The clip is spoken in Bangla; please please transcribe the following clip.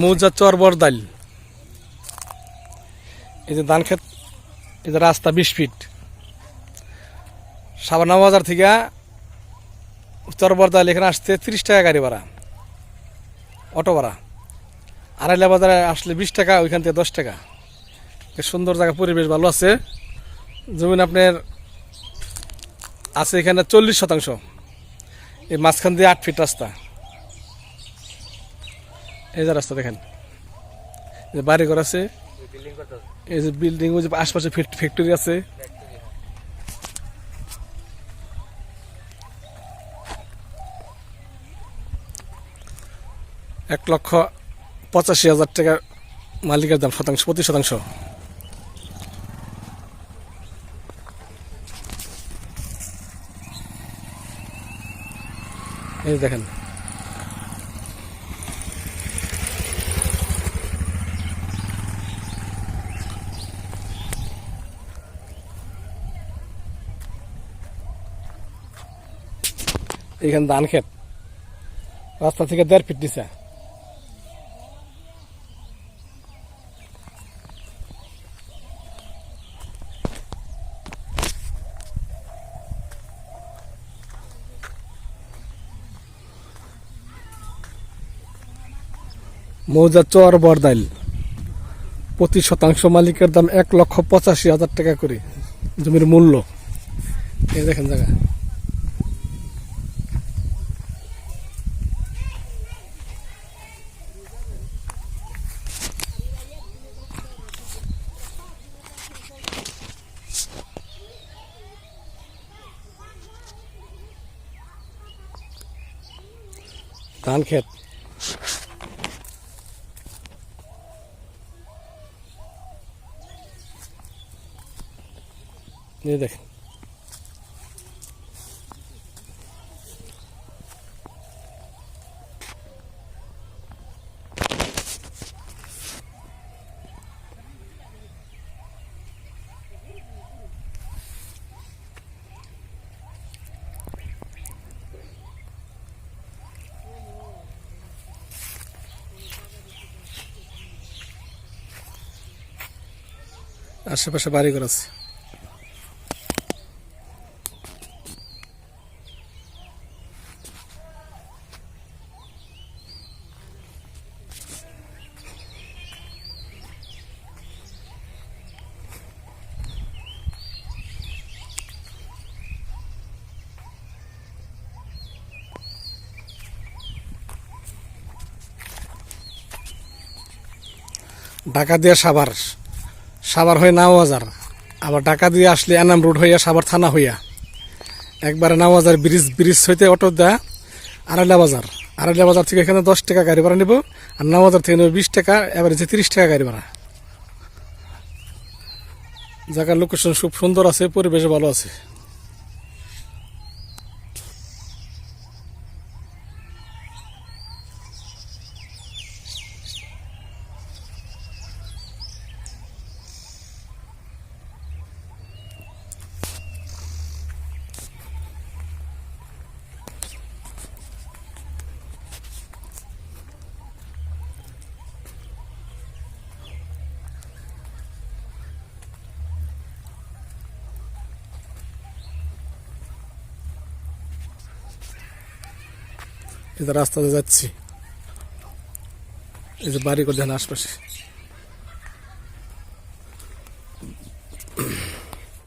মৌজা চর বরদাল এই যে ধান খেত এই যে রাস্তা বিশ ফিট। সাবানা বাজার থেকে চর বরদাল এখানে আসতে তিরিশ টাকা গাড়ি ভাড়া, অটো ভাড়া। আড়াইলা বাজারে আসলে বিশ টাকা, ওইখান থেকে দশ টাকা। সুন্দর জায়গা, পরিবেশ ভালো আছে। জমিন আপনার আছে এখানে চল্লিশ শতাংশ। এই মাঝখান দিয়ে আট ফিট রাস্তা। এই যে রাস্তা দেখেন। বাড়ি ঘর আছে। এই যে বিল্ডিং ওই যে আশপাশে ফ্যাক্টরি আছে। এক লক্ষ পঁচাশি হাজার টাকা মালিকের দাম, শতাংশ, প্রতি শতাংশ। এই দেখেন। এখানে ধান খেত রাস্তা থেকে দেড় ফিট নিচে। মৌজা চর বরদাইল। প্রতি শতাংশ মালিকের দাম এক লক্ষ পঁচাশি হাজার টাকা করে। জমির মূল্য। এই দেখেন জায়গা। ধান খেত দেখেন। আশেপাশে বাড়ি ঘর আছে। ঢাকা দিয়ে সাভার। সাভার হয়ে নাওয়াজার। আবার ঢাকা দিয়ে আসলে এনাম রোড হইয়া সাবার থানা হইয়া। একবারে নাওয়াজার ব্রিজ ব্রিজ হইতে অটো দেয়া আড়াইলা বাজার। আড়াইলা বাজার থেকে এখানে দশ টাকা গাড়ি ভাড়া নেব, আর নাওয়াজার থেকে নেব বিশ টাকা এবারে যে তিরিশ টাকা গাড়ি ভাড়া। জায়গার লোকেশন খুব সুন্দর আছে, পরিবেশ ভালো আছে। যে রাস্তাতে যাচ্ছি। এই যে বাড়ি করে দেখেন আশপাশে।